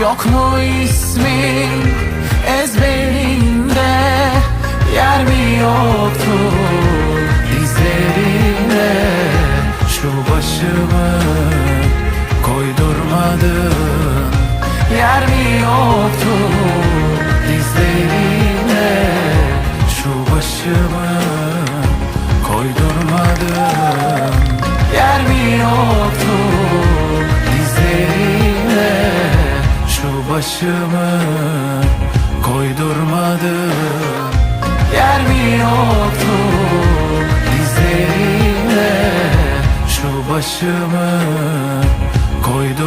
Yok mu ismin ezberinde? Yer mi yoktu dizlerinde? Şu başımı koydurmadın. Yer mi yoktu dizlerinde? Şu başımı başımı koydurmadın Yer mi yoktu dizlerine Şu başımı koydurmadın